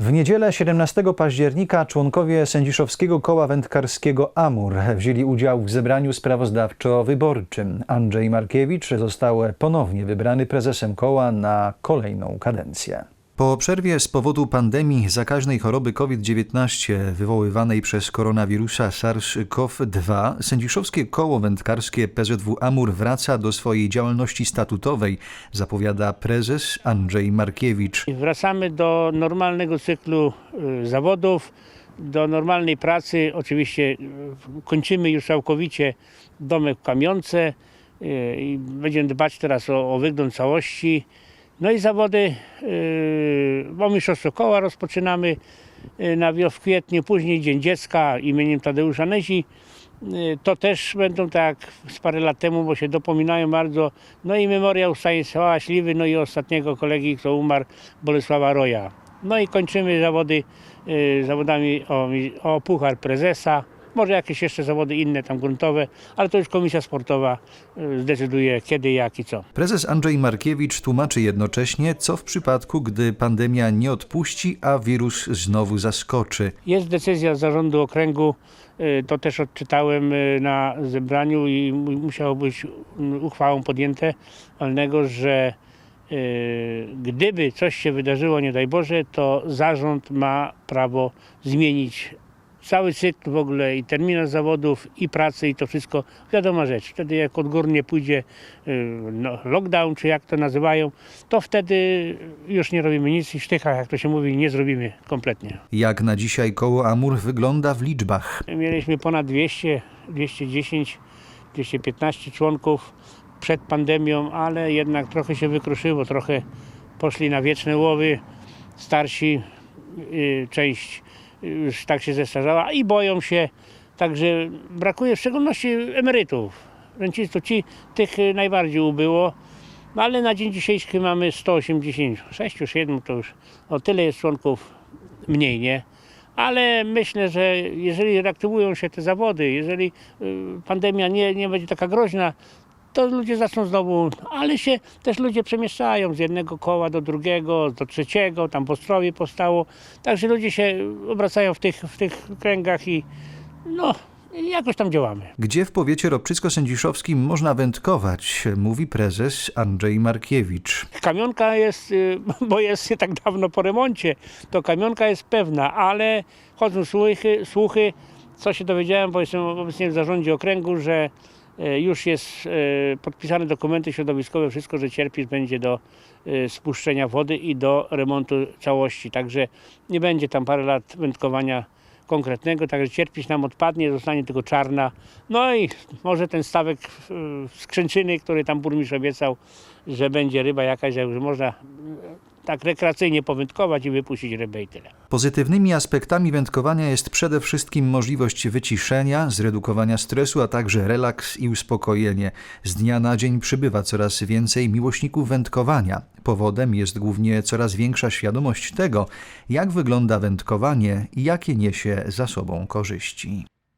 W niedzielę 17 października członkowie sędziszowskiego koła wędkarskiego AMUR wzięli udział w zebraniu sprawozdawczo-wyborczym. Andrzej Markiewicz został ponownie wybrany prezesem koła na kolejną kadencję. Po przerwie z powodu pandemii zakaźnej choroby COVID-19 wywoływanej przez koronawirusa SARS-CoV-2 sędziszowskie koło wędkarskie PZW AMUR wraca do swojej działalności statutowej, zapowiada prezes Andrzej Markiewicz. Wracamy do normalnego cyklu y, zawodów, do normalnej pracy. Oczywiście y, kończymy już całkowicie domek w Kamionce y, i będziemy dbać teraz o, o wygląd całości. No i zawody, bo mistrzostwo koła rozpoczynamy y, na w kwietniu, później Dzień Dziecka imieniem Tadeusza Nezi. Y, To też będą tak z parę lat temu, bo się dopominają bardzo. No i memoriał Stanisława Śliwy, no i ostatniego kolegi, kto umarł, Bolesława Roja. No i kończymy zawody y, zawodami o, o Puchar Prezesa. Może jakieś jeszcze zawody inne tam gruntowe, ale to już komisja sportowa y, zdecyduje kiedy, jak i co. Prezes Andrzej Markiewicz tłumaczy jednocześnie, co w przypadku, gdy pandemia nie odpuści, a wirus znowu zaskoczy. Jest decyzja zarządu okręgu, y, to też odczytałem y, na zebraniu i mu- musiało być mm, uchwałą podjęte walnego, że gdyby coś się wydarzyło, nie daj Boże, to zarząd ma prawo zmienić cały cykl w ogóle i terminarz zawodów i pracy i to wszystko wiadoma rzecz. Wtedy jak odgórnie pójdzie y, no, lockdown, czy jak to nazywają, to wtedy już nie robimy nic i sztycha, jak to się mówi, nie zrobimy kompletnie. Jak na dzisiaj koło Amur wygląda w liczbach. Mieliśmy ponad 200, 210, 215 członków przed pandemią, ale jednak trochę się wykruszyło, trochę poszli na wieczne łowy. Starsi, y, część już tak się zestarzała i boją się, także brakuje w szczególności emerytów, rencistów, ci, tych y, najbardziej ubyło. No ale na dzień dzisiejszy mamy 186, 7 to już o tyle jest członków mniej, nie? Ale myślę, że jeżeli reaktywują się te zawody, jeżeli y, pandemia nie, nie będzie taka groźna, to ludzie zaczną znowu, ale się też ludzie przemieszczają z jednego koła do drugiego, do trzeciego, tam po Ostrowie powstało. Także ludzie się obracają w tych, w tych kręgach i no, jakoś tam działamy. Gdzie w powiecie ropczycko-sędziszowskim można wędkować, mówi prezes Andrzej Markiewicz. Kamionka jest, y, bo jest nie tak dawno po remoncie, to kamionka jest pewna, ale chodzą słuchy, słuchy co się dowiedziałem, bo jestem obecnie w zarządzie okręgu, że już jest y, podpisane dokumenty środowiskowe, wszystko, że cierpisz będzie do y, spuszczenia wody i do remontu całości. Także nie będzie tam parę lat wędkowania konkretnego, także cierpić nam odpadnie, zostanie tylko czarna. No i może ten stawek skrzęczyny, który tam burmistrz obiecał, że będzie ryba jakaś, że można tak rekreacyjnie powędkować i wypuścić rybę i tyle. Pozytywnymi aspektami wędkowania jest przede wszystkim możliwość wyciszenia, zredukowania stresu, a także relaks i uspokojenie. Z dnia na dzień przybywa coraz więcej miłośników wędkowania. Powodem jest głównie coraz większa świadomość tego, jak wygląda wędkowanie i jakie niesie za sobą korzyści.